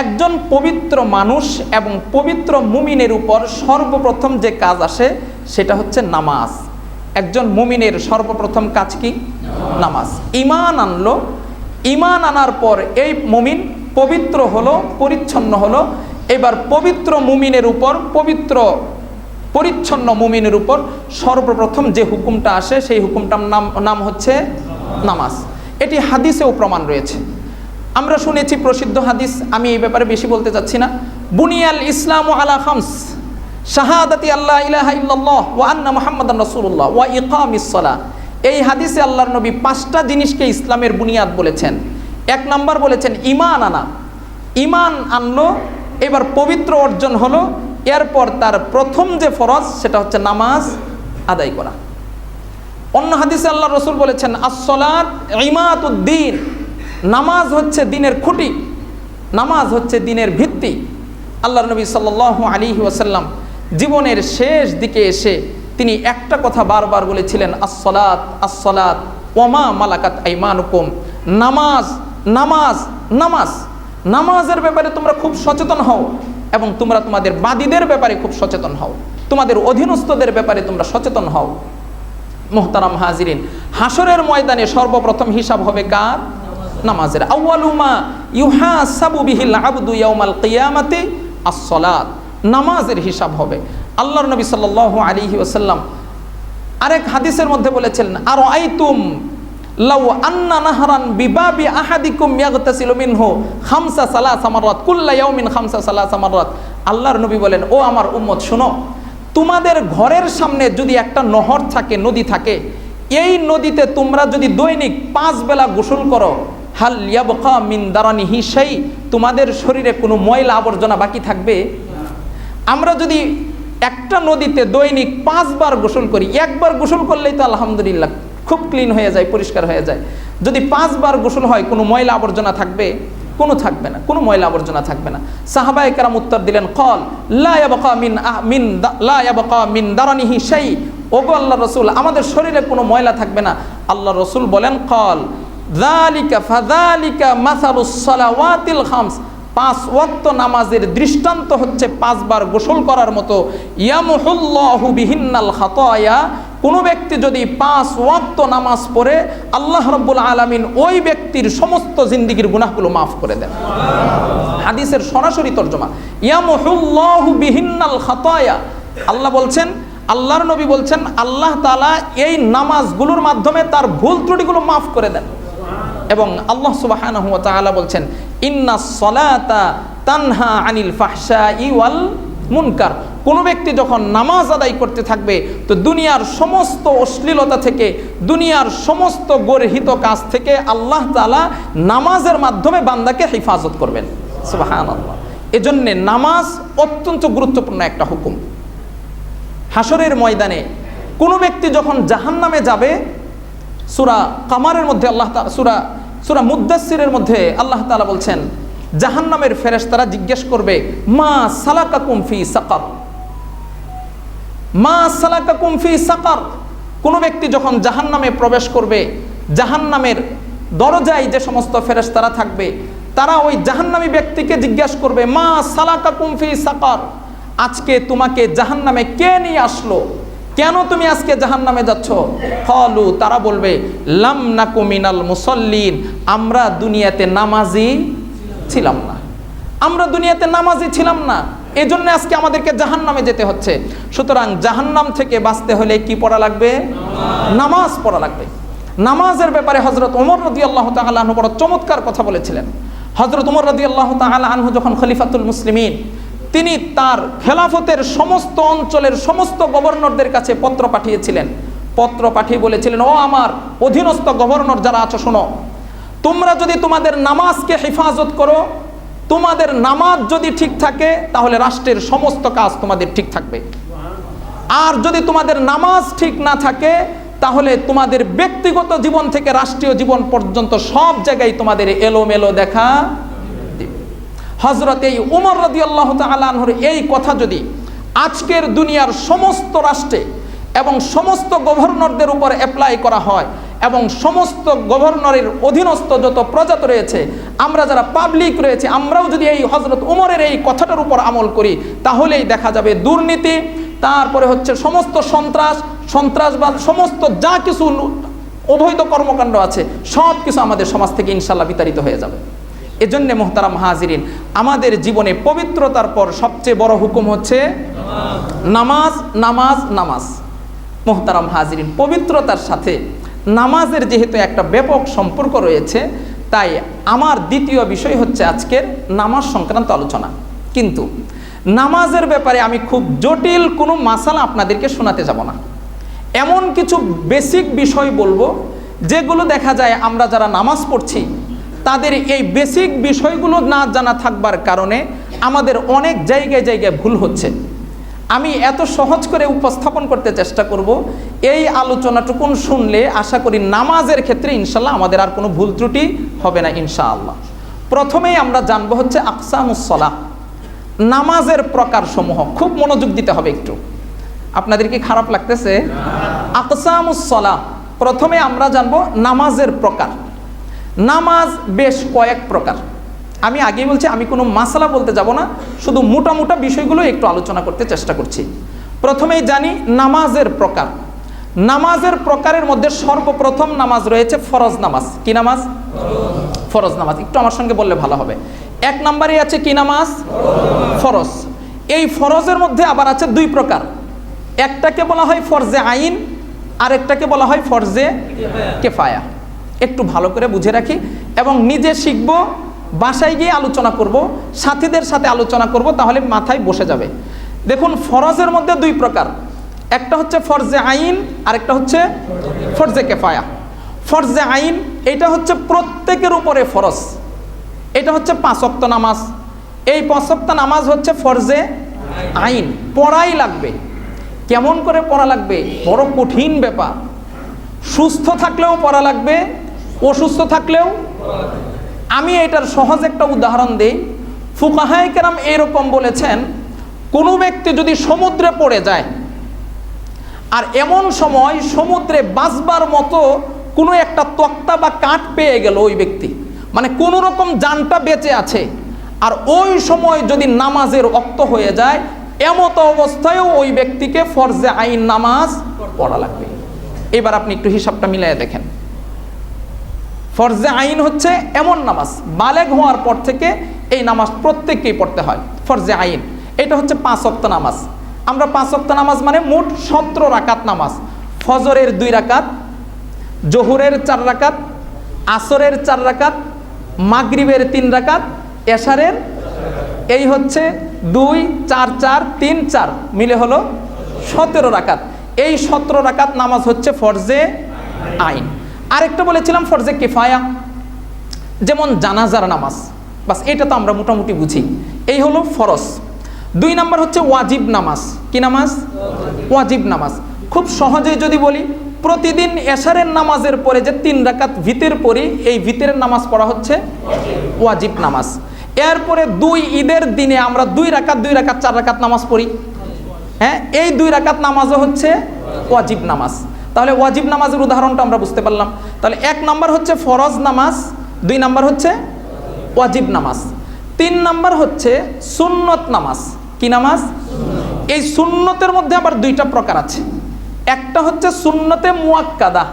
একজন পবিত্র মানুষ এবং পবিত্র মুমিনের উপর সর্বপ্রথম যে কাজ আসে, সেটা হচ্ছে নামাজ। একজন মুমিনের সর্বপ্রথম কাজ কি? নামাজ। ইমান আনলো। ইমান আনার পর এই মুমিন পবিত্র হলো, পরিচ্ছন্ন হলো। এবার পবিত্র মুমিনের উপর, পবিত্র, পরিচ্ছন্ন মুমিনের উপর সর্বপ্রথম যে হুকুমটা আসে, সেই হুকুমটার নাম নাম হচ্ছে নামাজ। এটি হাদিসেও প্রমাণ রয়েছে। আমরা শুনেছি প্রসিদ্ধ হাদিস, আমি এই ব্যাপারে বেশি বলতে চাচ্ছি না। বুনিয়াল ইসলাম আলা খামস, শাহাদাতি আল্লাহ ইলাহা ইল্লাল্লাহ ওয়া আন্না মুহাম্মাদান রাসূলুল্লাহ ওয়া ইকামিস সালাহ। এই হাদিসে আল্লাহর নবী পাঁচটা জিনিসকে ইসলামের বুনিয়াদ বলেছেন। এক নাম্বার বলেছেন ইমান আনা। ইমান আনলো, এবার পবিত্র অর্জন হলো, এরপর তার প্রথম যে ফরজ, সেটা হচ্ছে নামাজ আদায় করা। অন্য হাদিসে আল্লাহ রসুল বলেছেন আসলাত ইমাতুদ্দিন নামাজ হচ্ছে দিনের খুঁটি, নামাজ হচ্ছে দিনের ভিত্তি। আল্লাহ নবী সাল্ল আলী ওয়াসাল্লাম জীবনের শেষ দিকে এসে তিনি একটা কথা বারবার বলেছিলেন আসলাত আসলাত ওমা মালাকাত আইমানুকুম। নামাজ নামাজ নামাজ। নামাজের ব্যাপারে তোমরা খুব সচেতন হও এবং তোমরা তোমাদের বাদীদের ব্যাপারে খুব সচেতন হও। তোমাদের অধীনস্থদের ব্যাপারে তোমরা সচেতন হও। মোহতারাম হাজিরিন হাসরের ময়দানে সর্বপ্রথম হিসাব হবে কার? নামাজের আউয়ালুমা ইউহা সাবু বিহিল আবদু ইয়াউমাল কিয়ামাতে as-সালাত নামাজের হিসাব হবে। আল্লাহর নবী সাল্লাল্লাহু আলাইহি ওয়াসাল্লাম আরেক হাদিসের মধ্যে বলেছেন আর আইতুম লাউ আন্না নাহরান বিবাবি আহাদিকুম ইয়াগতাসিলু মিনহু খামসা সালাসা মাররাত, কুল্লা ইয়াউমিন খামসা সালাসা মাররাত। আল্লাহর নবী বলেন, ও আমার উম্মত, শুনো, তোমাদের ঘরের সামনে যদি একটা নহর থাকে, নদী থাকে, এই নদীতে তোমরা যদি দৈনিক পাঁচ বেলা গোসল করো হাল ইয়াবকা মিন দারানিহি সেই তোমাদের শরীরে কোনো ময়লা আবর্জনা বাকি থাকবে? আমরা যদি একটা নদীতে দৈনিক পাঁচবার গোসল করি, একবার গোসল করলেই তো আলহামদুলিল্লাহ খুব ক্লিন হয়ে যায়, পরিষ্কার হয়ে যায়। যদি পাঁচবার গোসল হয়, কোনো ময়লা আবর্জনা থাকবে? কোনো থাকবে না, কোনো ময়লা আবর্জনা থাকবে না। সাহাবাই কারাম উত্তর দিলেন, কল লায়াবকা মিন মিন লায়াবকা মিন দারানিহি সেই ওগো আল্লাহ রসুল, আমাদের শরীরে কোনো ময়লা থাকবে না। আল্লাহ রসুল বলেন, কল যালিকা ফাযালিকা মাসালুস সালাওয়াতিল খামস পাঁচ ওয়াক্ত নামাজের দৃষ্টান্ত হচ্ছে পাঁচবার গোসল করার মতো। ইয়ামহুল্লাহু বিহিন্নাল খাতায়া, কোনো ব্যক্তি যদি পাঁচ ওয়াক্ত নামাজ পড়ে, আল্লাহ রব্বুল আলামিন ওই ব্যক্তির সমস্ত জিন্দিগির গুনাহগুলো মাফ করে দেন। হাদিসের সরাসরি তর্জমা। ইয়ামহুল্লাহু বিহিন্নাল খাতায়া, আল্লাহ বলছেন, আল্লাহর নবী বলছেন, আল্লাহ তালা এই নামাজগুলোর মাধ্যমে তার ভুল ত্রুটিগুলো মাফ করে দেন। এবং আল্লাহ তাআলা বলছেন, ইন্না সলাতা তানহা আনিল ফাহশাই ওয়াল মুনকার। কোনো ব্যক্তি যখন নামাজ আদায় করতে থাকবে, তো দুনিয়ার সমস্ত অশ্লীলতা থেকে, দুনিয়ার সমস্ত গর্হিত কাজ থেকে আল্লাহ তাআলা নামাজের মাধ্যমে বান্দাকে হেফাজত করবেন। সুবহানাল্লাহ। এজন্যে নামাজ অত্যন্ত গুরুত্বপূর্ণ একটা হুকুম। হাসরের ময়দানে কোনো ব্যক্তি যখন জাহান্নামে যাবে সুরা কামারের মধ্যে আল্লাহ সুরা সুরা মুদাসসিরের মধ্যে আল্লাহ তালা বলছেন, জাহান্নামের ফেরেশতারা জিজ্ঞেস করবে, মা সালাকাকুম ফি সাকার? মা সালাকাকুম ফি সাকার? কোনো ব্যক্তি যখন জাহান্নামে প্রবেশ করবে, জাহান্নামের দরজায় যে সমস্ত ফেরেশতারা থাকবে, তারা ওই জাহান্নামী ব্যক্তিকে জিজ্ঞাসা করবে, মা সালাকাকুম ফি সাকার? আজকে তোমাকে জাহান্নামে কে নিয়ে আসলো? কেন তুমি আজকে জাহান নামে যাচ্ছ? ফলু তারা বলবে, লাম নাকু মিনাল মুসল্লিন, আমরা দুনিয়াতে নামাজি ছিলাম না। আমরা দুনিয়াতে নামাজি ছিলাম না। এজন্য আজকে আমাদেরকে জাহান নামে যেতে হচ্ছে। সুতরাং জাহান্নাম থেকে বাঁচতে হলে কি পড়া লাগবে? নামাজ পড়া লাগবে। নামাজের ব্যাপারে হজরত ওমর রদি আল্লাহ তাআলা আনহু বড় চমৎকার কথা বলেছিলেন। হজরত উমর রদি আল্লাহ তাআলা আনহু যখন খলিফাতুল মুসলিমিন তিনি তার খেলাফতের সমস্ত অঞ্চলের সমস্ত গভর্নরদের কাছে পত্র পাঠিয়েছিলেন। পত্র পাঠিয়ে বলেছিলেন, ও আমার অধীনস্থ গভর্নর যারা আছো, শোনো। তোমরা যদি তোমাদের নামাজকে হেফাজত করো, তোমাদের নামাজ যদি ঠিক থাকে, তাহলে রাষ্ট্রের সমস্ত কাজ তোমাদের ঠিক থাকবে। আর যদি তোমাদের নামাজ ঠিক না থাকে, তাহলে তোমাদের ব্যক্তিগত জীবন থেকে রাষ্ট্রীয় জীবন পর্যন্ত সব জায়গায় তোমাদের এলোমেলো দেখা হজরত এই উমর রদি আল্লাহ তালাহর এই কথা যদি আজকের দুনিয়ার সমস্ত রাষ্ট্রে এবং সমস্ত গভর্নরদের উপর অ্যাপ্লাই করা হয় এবং সমস্ত গভর্নরের অধীনস্থ যত প্রজাত রয়েছে, আমরা যারা পাবলিক রয়েছে, আমরাও যদি এই হজরত উমরের এই কথাটার উপর আমল করি, তাহলেই দেখা যাবে দুর্নীতি, তারপরে হচ্ছে সমস্ত সন্ত্রাস, সন্ত্রাসবাদ, সমস্ত যা কিছু অবৈধ কর্মকাণ্ড আছে সব কিছু আমাদের সমাজ থেকে ইনশাল্লাহ বিতাড়িত হয়ে যাবে। এজন্যে মোহতারাম হাজিরিন, আমাদের জীবনে পবিত্রতার পর সবচেয়ে বড় হুকুম হচ্ছে নামাজ নামাজ নামাজ। মোহতারাম হাজিরিন, পবিত্রতার সাথে নামাজের যেহেতু একটা ব্যাপক সম্পর্ক রয়েছে, তাই আমার দ্বিতীয় বিষয় হচ্ছে আজকের নামাজ সংক্রান্ত আলোচনা। কিন্তু নামাজের ব্যাপারে আমি খুব জটিল কোনো মাসালা আপনাদেরকে শোনাতে যাব না। এমন কিছু বেসিক বিষয় বলব, যেগুলো দেখা যায় আমরা যারা নামাজ পড়ছি তাদের এই বেসিক বিষয়গুলো না জানা থাকবার কারণে আমাদের অনেক জায়গায় জায়গায় ভুল হচ্ছে। আমি এত সহজ করে উপস্থাপন করতে চেষ্টা করব এই আলোচনাটুকুন শুনলে আশা করি নামাজের ক্ষেত্রে ইনশাল্লাহ আমাদের আর কোনো ভুল ত্রুটি হবে না ইনশাআল্লাহ। প্রথমেই আমরা জানব হচ্ছে আকসামুসলাহ নামাজের প্রকারসমূহ। খুব মনোযোগ দিতে হবে একটু। আপনাদের কি খারাপ লাগতেছে? আকসামুসলাহ প্রথমে আমরা জানব নামাজের প্রকার। নামাজ বেশ কয়েক প্রকার। আমি আগেই বলছি, আমি কোনো মাসালা বলতে যাব না, শুধু মোটা মোটা বিষয়গুলো একটু আলোচনা করতে চেষ্টা করছি। প্রথমেই জানি নামাজের প্রকার। নামাজের প্রকারের মধ্যে সর্বপ্রথম নামাজ রয়েছে ফরজ নামাজ। কি নামাজ? ফরজ নামাজ। একটু আমার সঙ্গে বললে ভালো হবে। এক নম্বরে আছে কি নামাজ? ফরজ। এই ফরজের মধ্যে আবার আছে দুই প্রকার। একটাকে বলা হয় ফরজে আইন আর একটাকে বলা হয় ফরজে কেফায়া। একটু ভালো করে বুঝে রাখি এবং নিজে শিখব, বাসায় গিয়ে আলোচনা করব, সাথীদের সাথে আলোচনা করব, তাহলে মাথায় বসে যাবে। দেখুন, ফরজের মধ্যে দুই প্রকার। একটা হচ্ছে ফরজে আইন আর একটা হচ্ছে ফরজে কেফায়া। ফরজে আইন, এটা হচ্ছে প্রত্যেকের উপরে ফরজ। এটা হচ্ছে পাঁচক্ত নামাজ। এই পাঁচক্ত নামাজ হচ্ছে ফরজে আইন। পড়াই লাগবে। কেমন করে পড়া লাগবে? বড় কঠিন ব্যাপার। সুস্থ থাকলেও পড়া লাগবে। অসুস্থ থাকলেও আমি এটার সহজ একটা উদাহরণ দিই। ফুকাহাই কেরাম এরকম বলেছেন, কোনো ব্যক্তি যদি সমুদ্রে পড়ে যায়, আর এমন সময় সমুদ্রে বাঁচবার মতো কোনো একটা তক্তা বা কাঠ পেয়ে গেল ওই ব্যক্তি মানে কোনো রকম যানটা বেঁচে আছে, আর ওই সময় যদি নামাজের অক্ত হয়ে যায়, এমত অবস্থায়ও ওই ব্যক্তিকে ফরজে আইন নামাজ পড়া লাগবে। এবার আপনি একটু হিসাবটা মিলাই দেখেন। ফরজে আইন হচ্ছে এমন নামাজ, বালেগ হওয়ার পর থেকে এই নামাজ প্রত্যেককেই পড়তে হয়, ফরজে আইন। এটা হচ্ছে পাঁচ অক্ত নামাজ। আমরা পাঁচ অক্ত নামাজ মানে মোট সতেরো রাকাত নামাজ। ফজরের দুই রাকাত, জহুরের চার রাকাত, আসরের চার রাকাত, মাগরিবের তিন রাকাত, এশারের এই হচ্ছে দুই, চার চার, তিন, চার মিলে হলো সতেরো রাকাত। এই সতেরো রাকাত নামাজ হচ্ছে ফরজে আইন। আরেকটা বলেছিলাম, ফরজে কেফায়া। যেমন জানাজার নামাজ। বাস, এটা তো আমরা মোটামুটি বুঝি। এই হলো ফরজ। দুই নাম্বার হচ্ছে ওয়াজিব নামাজ। কি নামাজ? ওয়াজিব নামাজ। খুব সহজে যদি বলি, প্রতিদিন এশারের নামাজের পরে যে তিন রাকাত ভিতের পরি এই ভিতরের নামাজ পড়া হচ্ছে ওয়াজিব নামাজ। এরপরে দুই ঈদের দিনে আমরা দুই রাকাত দুই রাকাত, চার রাকাত নামাজ পড়ি। হ্যাঁ এই দুই রাকাত নামাজও হচ্ছে ওয়াজিব নামাজ। তাহলে ওয়াজিব নামাজের উদাহরণটা আমরা বুঝতে পারলাম। তাহলে এক নম্বর হচ্ছে ফরজ নামাজ, দুই নাম্বার হচ্ছে ওয়াজিব নামাজ, তিন নাম্বার হচ্ছে সুন্নত নামাজ। কি নামাজ? এই সুন্নতের মধ্যে আবার দুইটা প্রকার আছে। একটা হচ্ছে সুন্নতে মুয়াক্কাদা,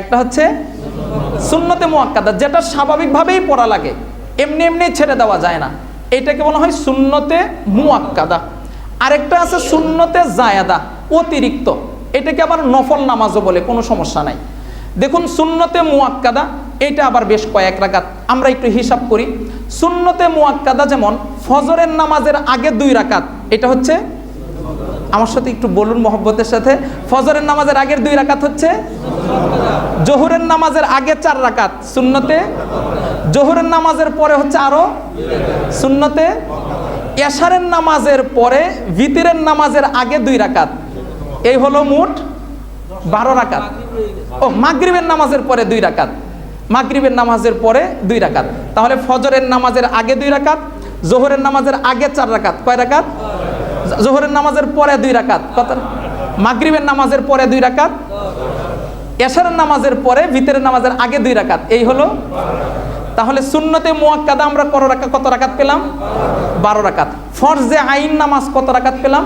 একটা হচ্ছে সুন্নতে মুয়াক্কাদা, যেটা স্বাভাবিকভাবেই পড়া লাগে, এমনি এমনি ছেড়ে দেওয়া যায় না। এটাকে বলা হয় সুন্নতে মুয়াক্কাদা। আরেকটা আছে সুন্নতে জায়াদা, অতিরিক্ত। এটাকে আবার নফল নামাজও বলে, কোনো সমস্যা নাই। দেখুন, সুন্নতে মুয়াক্কাদা এটা আবার বেশ কয়েক রাকাত। আমরা একটু হিসাব করি। সুন্নতে মুয়াক্কাদা যেমন, ফজরের নামাজের আগে দুই রাকাত, এটা হচ্ছে, আমার সাথে একটু বলুন মহব্বতের সাথে, ফজরের নামাজের আগের দুই রাকাত হচ্ছে, জহুরের নামাজের আগে চার রাকাত, সুন্নতে, জোহরের নামাজের পরে হচ্ছে আরও সুন্নতে, এশারের নামাজের পরে ভিতিরের নামাজের আগে দুই রাকাত। এই হলো মোট বারো রাকাত। ও, মাগরিবের নামাজের পরে দুই রাকাত। মাগরিবের নামাজের পরে দুই রাকাত। তাহলে ফজরের নামাজের আগে দুই রাকাত, জোহরের নামাজের আগে চার রাকাত। কয় রাকাত? জোহরের নামাজের পরে দুই রাকাত। কত? মাগরিবের নামাজের পরে দুই রাকাত, এশারের নামাজের পরে ভিতরের নামাজের আগে দুই রাকাত। এই হলো তাহলে সুন্নতে মুয়াক্কাদা আমরা কত রাকাত কত রাকাত পেলাম? বারো রাকাত। ফরজে আইন নামাজ কত রাকাত পেলাম?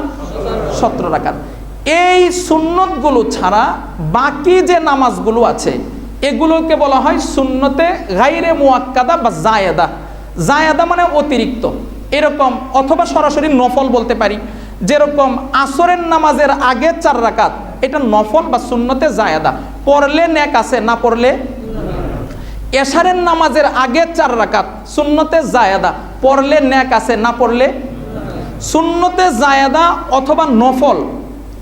সতেরো রাকাত। এই সুন্নতগুলো ছাড়া বাকি যে নামাজগুলো আছে, এগুলোকে বলা হয় সুন্নতে গাইরে মুয়াক্কাদা বা জায়েদা জায়েদা মানে অতিরিক্ত। এরকম অথবা সরাসরি নফল বলতে পারি। যেরকম আসরের নামাজের আগে চার রাকাত, এটা নফল বা সুন্নতে জায়েদা পড়লে নেক আছে, না পড়লে? এশারের নামাজের আগে চার রাকাত, সুন্নতে জায়াদা পড়লে ন্যাক আছে, না পড়লে? সুন্নতে জায়াদা অথবা নফল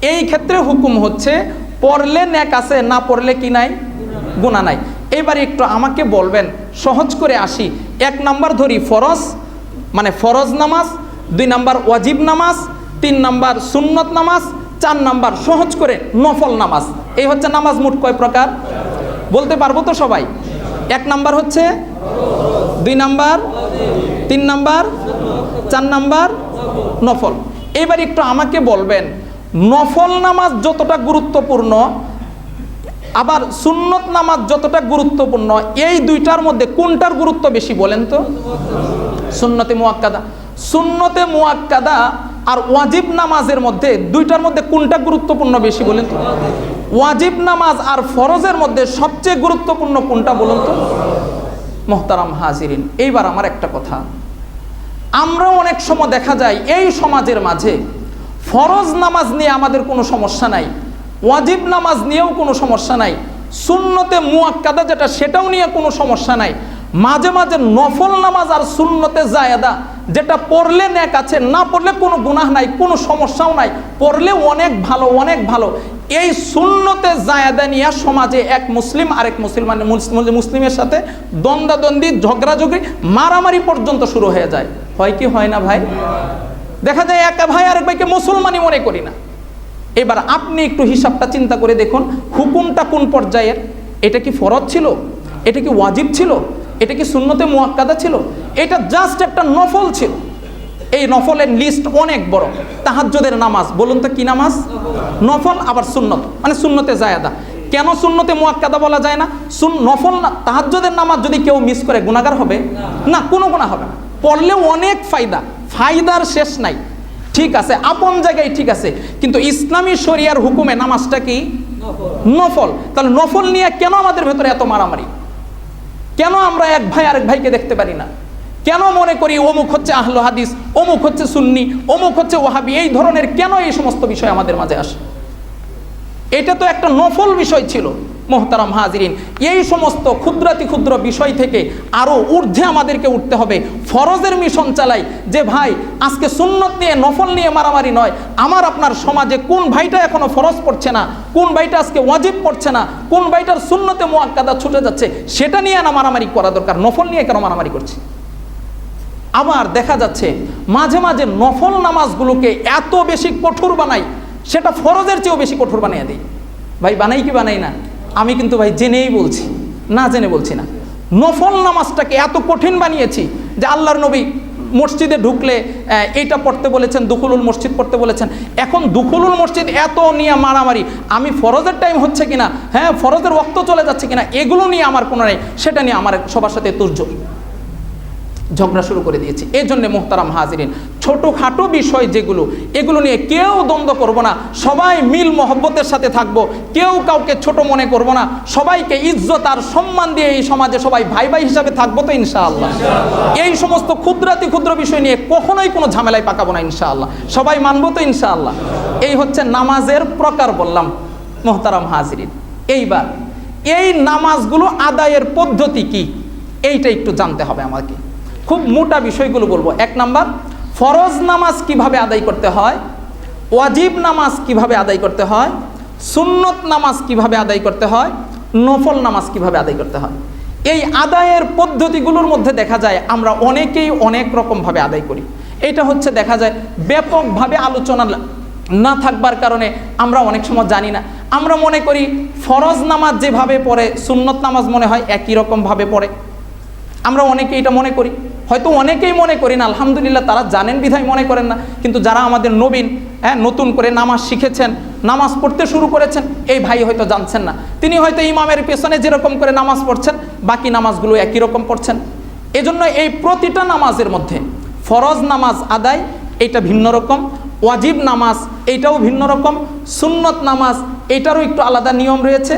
এই ক্ষেত্রে হুকুম হচ্ছে, পড়লে ন্যাক আছে, না পড়লে কি নাই? গুণা নাই। এবার একটু আমাকে বলবেন, সহজ করে আসি। এক নাম্বার ধরি ফরজ মানে ফরজ নামাজ, দুই নাম্বার ওয়াজিব নামাজ, তিন নাম্বার সুন্নত নামাজ, চার নাম্বার সহজ করে নফল নামাজ। এই হচ্ছে নামাজ মোট কয় প্রকার? বলতে পারব তো সবাই? এক নাম্বার হচ্ছে, দুই নাম্বার, তিন নাম্বার, চার নাম্বার নফল। এবার একটু আমাকে বলবেন নফল নামাজ যতটা গুরুত্বপূর্ণ, আবার সুন্নত নামাজ যতটা গুরুত্বপূর্ণ, এই দুইটার মধ্যে কোনটার গুরুত্ব বেশি বলেন তো? সুন্নতে মুয়াক্কাদা। সুন্নতে মুয়াক্কাদা আর ওয়াজিব নামাজের মধ্যে দুইটার মধ্যে কোনটা গুরুত্বপূর্ণ বেশি বলেন তো? ওয়াজিব নামাজ আর ফরজের মধ্যে সবচেয়ে গুরুত্বপূর্ণ কোনটা বলুন তো? মোহতারাম হাজিরিন, এইবার আমার একটা কথা। আমরা অনেক সময় দেখা যায় এই সমাজের মাঝে ফরজ নামাজ নিয়ে আমাদের কোনো সমস্যা নাই, ওয়াজিব নামাজ নিয়েও কোনো সমস্যা নাই, সুন্নতে মুয়াক্কাদা যেটা সেটাও নিয়ে কোনো সমস্যা নাই, মাঝে মাঝে নফল নামাজ আর সুন্নতে জায়দা যেটা পড়লে ন্যাক আছে, না পড়লে কোনো গুনাহ নাই, কোনো সমস্যাও নাই, পড়লে অনেক ভালো অনেক ভালো। এই সুন্নতে জায়দা নিয়ে সমাজে এক মুসলিম আরেক মুসলমান মুসলিম- মুসলিমের সাথে দ্বন্দ্বাদ্বন্দ্বী, ঝগড়াঝগড়ি, মারামারি পর্যন্ত শুরু হয়ে যায়। হয় কি হয় না ভাই? দেখা যায় এক ভাই আরেক ভাইকে মুসলমানই মনে করি না। এবার আপনি একটু হিসাবটা চিন্তা করে দেখুন, হুকুমটা কোন পর্যায়ের? এটা কি ফরজ ছিল? এটা কি ওয়াজিব ছিল? এটা কি শূন্যতে মোয়াক্কাদা ছিল? এটা জাস্ট একটা নফল ছিল। এই নফলের লিস্ট অনেক বড়। তাহাজ্জুদের নামাজ, বলুন তো কি নামাজ? নফল আবার সুন্নত? মানে সুন্নতে জায়াদা। কেন সুন্নতে মোয়াক্কাদা বলা যায় না? সুন নফল না তাহাজ্জুদের নামাজ যদি কেউ মিস করে, গুনাহগার হবে? না, কোনো গুনাহ হবে না। পড়লেও অনেক ফায়দা। ফায়দার শেষ নাই। ঠিক আছে, আপন জায়গায় ঠিক আছে, কিন্তু ইসলামী শরিয়ার হুকুমে নামাজটা কি? নফল। তাহলে নফল নিয়ে কেন আমাদের ভেতরে এত মারামারি? কেন আমরা এক ভাই আরেক ভাইকে দেখতে পারি না? কেন মনে করি অমুক হচ্ছে আহল হাদিস, অমুক হচ্ছে সুন্নি, অমুক হচ্ছে ওহাবি এই ধরনের কেন এই সমস্ত বিষয় আমাদের মাঝে আসে? এটা তো একটা নফল বিষয় ছিল। মোহতারাম হাজিরিন। এই সমস্ত ক্ষুদ্রাতি ক্ষুদ্র বিষয় থেকে আরও ঊর্ধ্বে আমাদেরকে উঠতে হবে। ফরজের মিশন চালাই যে, ভাই, আজকে সুন্নত নিয়ে নফল নিয়ে মারামারি নয়। আমার, আপনার সমাজে কোন ভাইটা এখনও ফরজ পড়ছে না? কোন ভাইটা আজকে ওয়াজিব পড়ছে না? কোন ভাইটার সুন্নতে মোয়াক্কাদা ছুটে যাচ্ছে? সেটা নিয়ে না মারামারি করা দরকার। নফল নিয়ে কেন মারামারি করছে? আবার দেখা যাচ্ছে, মাঝে মাঝে নফল নামাজগুলোকে এত বেশি কঠোর বানাই, সেটা ফরজের চেয়েও বেশি কঠোর বানিয়ে দিই ভাই, বানাই কি বানাই না? আমি কিন্তু ভাই জেনেই বলছি, না জেনে বলছি না। নফল নামাজটাকে এত কঠিন বানিয়েছি যে আল্লাহর নবী মসজিদে ঢুকলে এইটা পড়তে বলেছেন, দুখুলুল মসজিদ পড়তে বলেছেন। এখন দুকুলুল মসজিদ এত নিয়ে মারামারি, আমি ফরজের টাইম হচ্ছে কিনা? হ্যাঁ ফরজের রক্ত চলে যাচ্ছে কিনা? এগুলো নিয়ে আমার কোনো নেই, সেটা নিয়ে আমার সবার সাথে তুর্জোই ঝগড়া শুরু করে দিয়েছি। এই জন্যে মোহতারাম হাজিরিন, ছোটোখাটো বিষয় যেগুলো, এগুলো নিয়ে কেউ দ্বন্দ্ব করব না। সবাই মিল মহব্বতের সাথে থাকব, কেউ কাউকে ছোট মনে করব না। সবাইকে ইজ্জত আর সম্মান দিয়ে এই সমাজে সবাই ভাই ভাই হিসাবে থাকব তো ইনশাআল্লাহ। এই সমস্ত ক্ষুদ্রাতি ক্ষুদ্র বিষয় নিয়ে কখনোই কোনো ঝামেলায় পাকাবো না ইনশাআল্লাহ। সবাই মানবো তো ইনশাআল্লাহ। এই হচ্ছে নামাজের প্রকার বললাম, মোহতারাম হাজিরিন। এইবার, এই নামাজগুলো আদায়ের পদ্ধতি কি? এইটা একটু জানতে হবে আমাকে। খুব মোটা বিষয়গুলো বলব। এক নাম্বার, ফরজ নামাজ কীভাবে আদায় করতে হয়? ওয়াজিব নামাজ কীভাবে আদায় করতে হয়? সুন্নত নামাজ কীভাবে আদায় করতে হয়? নফল নামাজ কীভাবে আদায় করতে হয়? এই আদায়ের পদ্ধতিগুলোর মধ্যে দেখা যায় আমরা অনেকেই অনেক রকমভাবে আদায় করি। এটা হচ্ছে দেখা যায় ব্যাপকভাবে আলোচনা না থাকবার কারণে আমরা অনেক সময় জানি না। আমরা মনে করি ফরজ নামাজ যেভাবে পড়ে, সুন্নত নামাজ মনে হয় একই রকমভাবে পড়ে। আমরা অনেকে এটা মনে করি। হয়তো অনেকেই মনে করি না, আলহামদুলিল্লাহ তারা জানেন বিধায় মনে করেন না, কিন্তু যারা আমাদের নবীন হ্যাঁ নতুন করে নামাজ শিখেছেন, নামাজ পড়তে শুরু করেছেন, এই ভাই হয়তো জানছেন না। তিনি হয়তো ইমামের পেছনে যেরকম করে নামাজ পড়ছেন, বাকি নামাজগুলো একই রকম পড়ছেন। এজন্য এই প্রতিটা নামাজের মধ্যে ফরজ নামাজ আদায় এটা ভিন্ন রকম, ওয়াজিব নামাজ, এইটাও ভিন্ন রকম, সুন্নত নামাজ, এইটারও একটু আলাদা নিয়ম রয়েছে।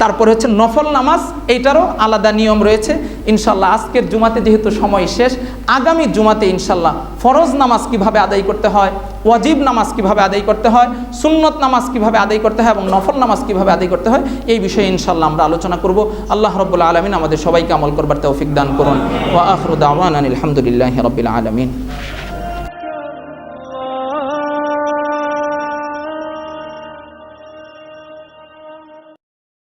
তারপরে হচ্ছে নফল নামাজ, এইটারও আলাদা নিয়ম রয়েছে। ইনশাল্লাহ আজকের জুমাতে যেহেতু সময় শেষ, আগামী জুমাতে ইনশাল্লাহ ফরজ নামাজ কীভাবে আদায় করতে হয়, ওয়াজিব নামাজ কীভাবে আদায় করতে হয়, সুন্নত নামাজ কীভাবে আদায় করতে হয় এবং নফল নামাজ কীভাবে আদায় করতে হয়, এই বিষয়ে ইনশাল্লাহ আমরা আলোচনা করব। আল্লাহ রব্বুল আলমিন আমাদের সবাইকে আমল করবার তৌফিক দান করুন। ওয়া আখরুদ আওয়ান আলহামদুলিল্লাহ রবিল আলমিন।